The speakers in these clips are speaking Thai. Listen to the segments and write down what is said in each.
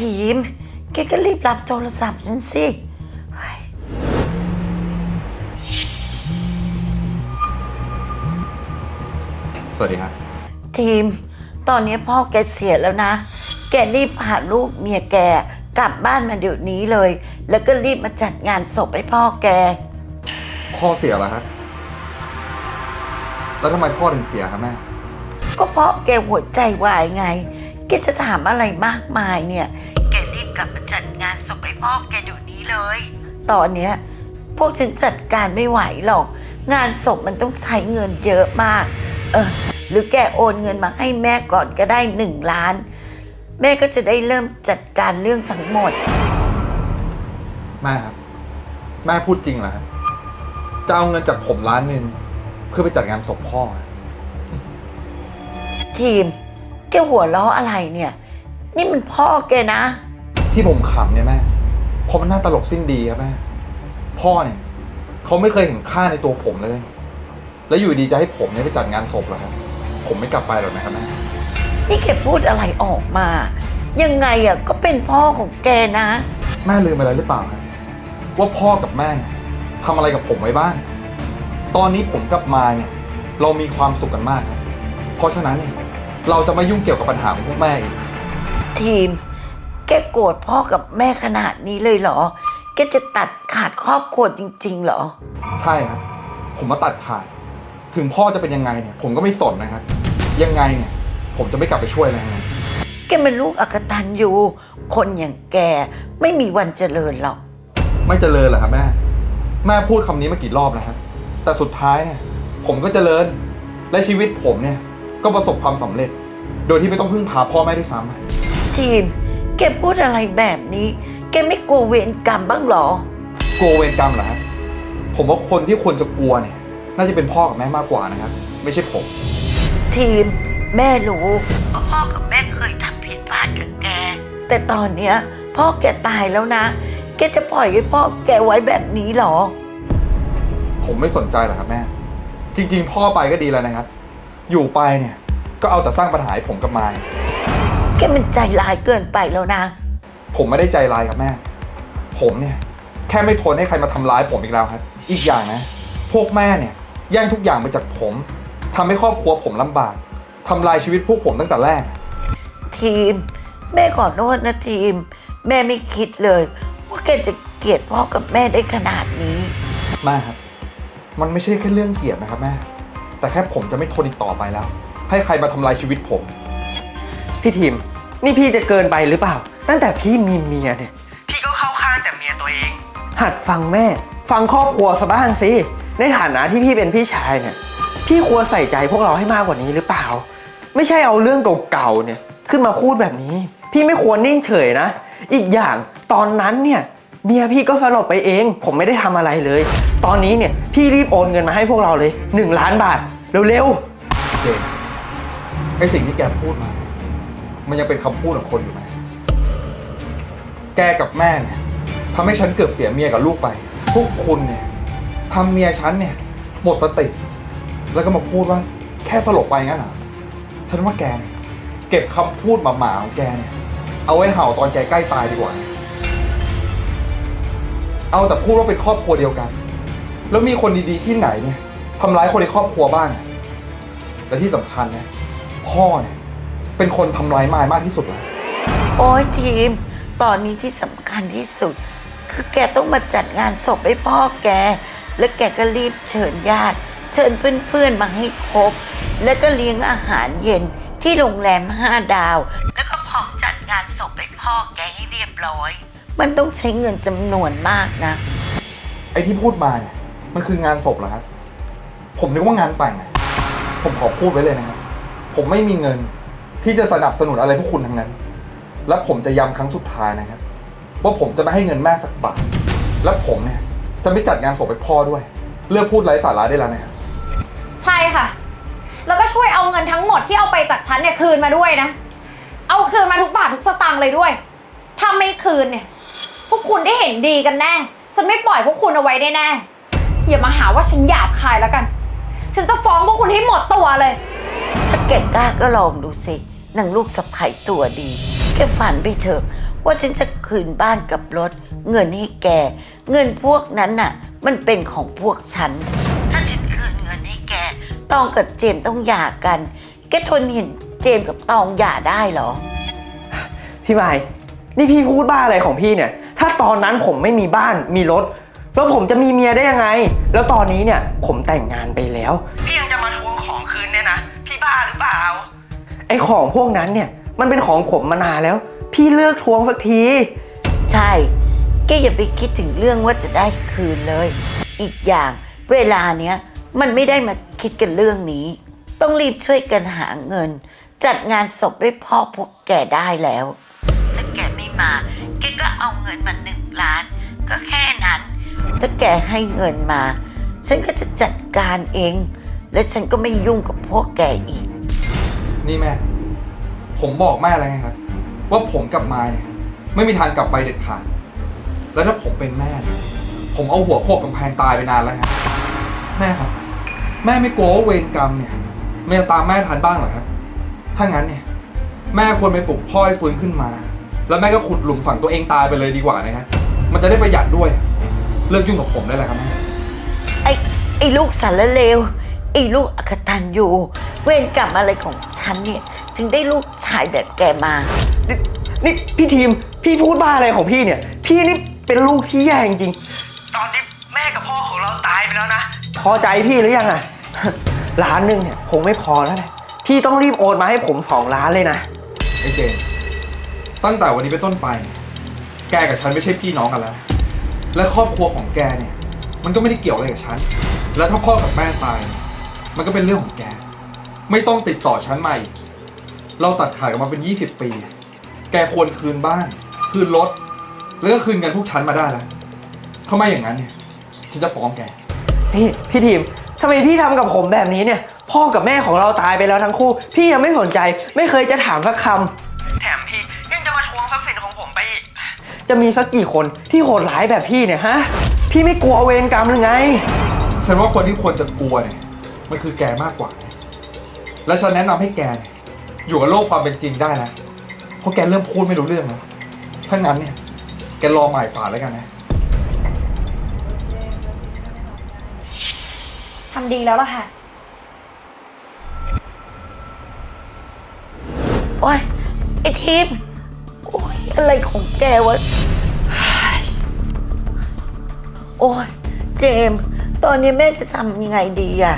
ทีม แกก็รีบรับโทรศัพท์ฉันสิเฮ้ยสวัสดีครับ ทีม ตอนนี้พ่อแกเสียแล้วนะ แกรีบพาลูกเมียแกกลับบ้านมาเดี๋ยวนี้เลย แล้วก็รีบมาจัดงานศพให้พ่อแก พ่อเสียแล้วครับแล้วทำไมพ่อถึงเสียครับแม่ ก็เพราะแกหัวใจวายไงแกจะถามอะไรมากมายเนี่ย แกรีบกลับมาจัดงานศพให้พ่อแกเดี๋ยวนี้เลย ตอนเนี้ยพวกฉันจัดการไม่ไหวหรอก งานศพมันต้องใช้เงินเยอะมาก เออ หรือแกโอนเงินมาให้แม่ก่อนก็ได้หนึ่งล้าน แม่ก็จะได้เริ่มจัดการเรื่องทั้งหมด แม่ครับ แม่พูดจริงเหรอครับจะเอาเงินจากผมล้านหนึ่งเพื่อไปจัดงานศพพ่อทีม แกหัวล้ออะไรเนี่ย นี่มันพ่อแกนะ ที่ผมขำเนี่ยแม่เพราะมันน่าตลกสิ้นดีครับแม่พ่อเนี่ยเขาไม่เคยเห็นค่าในตัวผมเลย แล้วอยู่ดีจะให้ผมเนี่ยไปจัดงานศพเหรอครับ ผมไม่กลับไปหรอกนะครับแม่นี่แกพูดอะไรออกมา ยังไงอะก็เป็นพ่อของแกนะ แม่ลืมอะไรหรือเปล่าครับว่าพ่อกับแม่เนี่ยทำอะไรกับผมไว้บ้าง ตอนนี้ผมกับมายเนี่ย เรามีความสุขกันมากครับ เพราะฉะนั้นเนี่ย เราจะไม่ยุ่งเกี่ยวกับปัญหาของพวกแม่อีกทีม แกโกรธพ่อกับแม่ขนาดนี้เลยเหรอ แกจะตัดขาดครอบครัวจริง ๆ เหรอ ใช่ครับ ผมมาตัดขาด ถึงพ่อจะเป็นยังไงเนี่ย ผมก็ไม่สนนะครับ ยังไงเนี่ย ผมจะไม่กลับไปช่วยอะไรนะแกเป็นลูกอกตันอยู่ คนอย่างแกไม่มีวันเจริญหรอก ไม่เจริญเหรอครับแม่ แม่พูดคำนี้มากี่รอบแล้วครับ แต่สุดท้ายเนี่ย ผมก็เจริญ และชีวิตผมเนี่ย ก็ประสบความสำเร็จ โดยที่ไม่ต้องพึ่งพาพ่อแม่ด้วยซ้ำทีมแกพูดอะไรแบบนี้ แกไม่กลัวเวรกรรมบ้างเหรอกลัวเวรกรรมเหรอครับผมว่าคนที่ควรจะกลัวเนี่ย น่าจะเป็นพ่อกับแม่มากกว่านะครับ ไม่ใช่ผม ทีมแม่รู้ว่าพ่อกับแม่เคยทำผิดพลาดกับแก แต่ตอนเนี้ยพ่อแกตายแล้วนะ แกจะปล่อยให้พ่อแกไว้แบบนี้เหรอ ผมไม่สนใจหรอกครับแม่ จริง ๆ พ่อไปก็ดีแล้วนะครับ อยู่ไปเนี่ย ก็เอาแต่สร้างปัญหาให้ผมกับมาย แกมันใจร้ายเกินไปแล้วนะ ผมไม่ได้ใจร้ายครับแม่ ผมเนี่ย แค่ไม่ทนให้ใครมาทำร้ายผมอีกแล้วครับ อีกอย่างนะ พวกแม่เนี่ยแย่งทุกอย่างไปจากผมทำให้ครอบครัวผมลำบากทำลายชีวิตพวกผมตั้งแต่แรก ทีม แม่ขอโทษนะทีม แม่ไม่คิดเลย ว่าแกจะเกลียดพ่อกับแม่ได้ขนาดนี้ แม่ครับ มันไม่ใช่แค่เรื่องเกลียดนะครับแม่ แต่แค่ผมจะไม่ทนอีกต่อไปแล้ว ให้ใครมาทำลายชีวิตผม พี่ทีม นี่พี่จะเกินไปหรือเปล่า ตั้งแต่พี่มีเมียเนี่ย พี่ก็เข้าข้างแต่เมียตัวเอง หัดฟังแม่ ฟังครอบครัวซะบ้างสิ ในฐานะที่พี่เป็นพี่ชายเนี่ย พี่ควรใส่ใจพวกเราให้มากกว่านี้หรือเปล่า ไม่ใช่เอาเรื่องเก่าๆเนี่ย ขึ้นมาพูดแบบนี้ พี่ไม่ควรนิ่งเฉยนะ อีกอย่างตอนนั้นเนี่ย เมียพี่ก็สลบไปเอง ผมไม่ได้ทำอะไรเลย ตอนนี้เนี่ย พี่รีบโอนเงินมาให้พวกเราเลย 1 ล้านบาท เร็วๆเจนไอสิ่งที่แกพูดมา มันยังเป็นคำพูดของคนอยู่ไหม แกกับแม่เนี่ยทำให้ฉันเกือบเสียเมียกับลูกไป พวกคุณเนี่ยทำเมียฉันเนี่ย หมดสติ แล้วก็มาพูดว่า แค่สลบไปงั้นเหรอ ฉันว่าแกเนี่ยเก็บคำพูดหมาๆของแกเนี่ย เอาไว้เห่าตอนแกใกล้ตายดีกว่า เอาแต่พูดว่าเป็นครอบครัวเดียวกัน แล้วมีคนดีๆที่ไหนเนี่ยทำร้ายคนในครอบครัวบ้างอะและที่สำคัญนะพ่อเนี่ยเป็นคนทำร้ายมายมากที่สุดแล้วโอ้ยทีม ตอนนี้ที่สำคัญที่สุด คือแกต้องมาจัดงานศพให้พ่อแก แล้วแกก็รีบเชิญญาติ เชิญเพื่อนๆมาให้ครบ แล้วก็เลี้ยงอาหารเย็นที่โรงแรมห้าดาว แล้วก็พร้อมจัดงานศพให้พ่อแกให้เรียบร้อย มันต้องใช้เงินจำนวนมากนะ ไอ้ที่พูดมาเนี่ยมันคืองานศพเหรอครับ ผมนึกว่างานแต่งอะผมขอพูดไว้เลยนะครับ ผมไม่มีเงินที่จะสนับสนุนอะไรพวกคุณทั้งนั้น และผมจะย้ำครั้งสุดท้ายนะครับ ว่าผมจะไม่ให้เงินแม่สักบาท และผมเนี่ยจะไม่จัดงานศพให้พ่อด้วย เลิกพูดไร้สาระได้แล้วนะครับ ใช่ค่ะ แล้วก็ช่วยเอาเงินทั้งหมดที่เอาไปจากฉันเนี่ยคืนมาด้วยนะ เอาคืนมาทุกบาททุกสตางค์เลยด้วย ถ้าไม่คืนเนี่ยพว กคุณได้เห็นดีกันแน่ ฉันไม่ปล่อยพวกคุณเอาไว้ได้แน่ อย่ามาหาว่าฉันหยาบคายแล้วกัน ฉันจะฟ้องพวกคุณให้หมดตัวเลย ถ้าแกกล้าก็ลองดูสินางลูกสะใภ้ตัวดี แกฝันไปเถอะ ว่าฉันจะคืนบ้านกับรถ เงินให้แก เงินพวกนั้นน่ะ มันเป็นของพวกฉัน ถ้าฉันคืนเงินให้แก ตองกับเจมส์ต้องหย่ากัน แกทนเห็นเจมส์กับตองหย่าได้เหรอ พี่ไม้นี่พี่พูดบ้าอะไรของพี่เนี่ย ถ้าตอนนั้นผมไม่มีบ้านมีรถ แล้วผมจะมีเมียได้ยังไง แล้วตอนนี้เนี่ยผมแต่งงานไปแล้ว พี่ยังจะมาทวงของคืนเนี่ยนะ พี่บ้าหรือเปล่า ไอของพวกนั้นเนี่ยมันเป็นของผมมานานแล้ว พี่เลือกทวงสักที ใช่แกอย่าไปคิดถึงเรื่องว่าจะได้คืนเลย อีกอย่างเวลาเนี้ยมันไม่ได้มาคิดกันเรื่องนี้ ต้องรีบช่วยกันหาเงิน จัดงานศพให้พ่อพวกแกได้แล้ว ถ้าแกไม่มา ถ้าแกให้เงินมา ฉันก็จะจัดการเอง และฉันก็ไม่ยุ่งกับพวกแกอีก นี่แม่ ผมบอกแม่แล้วไงครับ ว่าผมกับมายเนี่ยไม่มีทางกลับไปเด็ดขาด แล้วถ้าผมเป็นแม่เนี่ยผมเอาหัวโขกกำแพงตายไปนานแล้วครับแม่ครับ แม่ไม่กลัวว่าเวรกรรมเนี่ยมันจะตามแม่ทันบ้างเหรอครับ ถ้างั้นเนี่ย แม่ควรไปปลุกพ่อให้ฟื้นขึ้นมา แล้วแม่ก็ขุดหลุมฝังตัวเองตายไปเลยดีกว่านะครับ มันจะได้ประหยัดด้วย เลิกยุ่งกับผมได้แล้วครับแม่ ไอ้ไอ้ลูกสารเลวไอ้ลูกอกตันอยู่ เวรกรรมอะไรของฉันเนี่ย ถึงได้ลูกชายแบบแกมา นี่นี่พี่ทีมพี่พูดบ้าอะไรของพี่เนี่ย พี่นี่เป็นลูกที่แย่จริงๆตอนนี้แม่กับพ่อของเราตายไปแล้วนะ พอใจพี่หรือยังอะ ล้านหนึ่งเนี่ยคงไม่พอแล้วแหละพี่ต้องรีบโอนมาให้ผมสองล้านเลยนะ ไอ้เจนตั้งแต่วันนี้เป็นต้นไป แกกับฉันไม่ใช่พี่น้องกันแล้ว และครอบครัวของแกเนี่ย มันก็ไม่ได้เกี่ยวอะไรกับฉัน แล้วถ้าพ่อกับแม่ตายเนี่ยมันก็เป็นเรื่องของแก ไม่ต้องติดต่อฉันใหม่ เราตัดขาดกันมาเป็น 20 ปี แกควรคืนบ้าน คืนรถ แล้วก็คืนเงินพวกฉันมาได้แล้วถ้าไม่อย่างนั้นเนี่ย ฉันจะฟ้องแกนี่พี่ทีมทำไมพี่ทำกับผมแบบนี้เนี่ย พ่อกับแม่ของเราตายไปแล้วทั้งคู่ พี่ยังไม่สนใจ ไม่เคยจะถามสักคำ จะมีสักกี่คนที่โหดร้ายแบบพี่เนี่ยฮะ พี่ไม่กลัวเวรกรรมหรือไง ฉันว่าคนที่ควรจะกลัวเนี่ยมันคือแกมากกว่า และฉันแนะนำให้แกเนี่ยอยู่กับโลกความเป็นจริงได้แล้วเพราะแกเริ่มพูดไม่รู้เรื่องแล้วถ้างั้นเนี่ย แกรอหมายสารแล้วกันนะ ทำดีแล้วล่ะค่ะ โอ้ยไอ้ทีมโอ้ยอะไรของแกวะ โอ้ยเจมส์ตอนนี้แม่จะทำยังไงดีอะ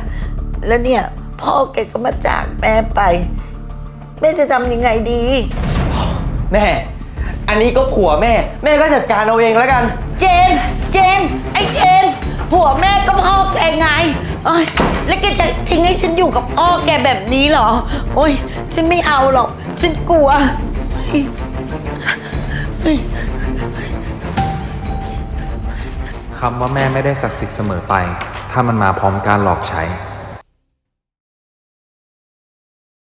แล้วเนี่ย พ่อแกก็มาจากแม่ไป แม่จะทำยังไงดี แม่ อันนี้ก็ผัวแม่ แม่ก็จัดการเอาเองแล้วกัน เจน เจน ไอ้เจน ผัวแม่ก็พ่อแกไงโอ้ยแล้วแกจะทิ้งให้ฉันอยู่กับพ่อแกแบบนี้เหรอ โอ้ย ฉันไม่เอาหรอก ฉันกลัวเฮ้ย เฮ้ย คำว่าแม่ไม่ได้ศักดิ์สิทธิ์เสมอไป ถ้ามันมาพร้อมการหลอกใช้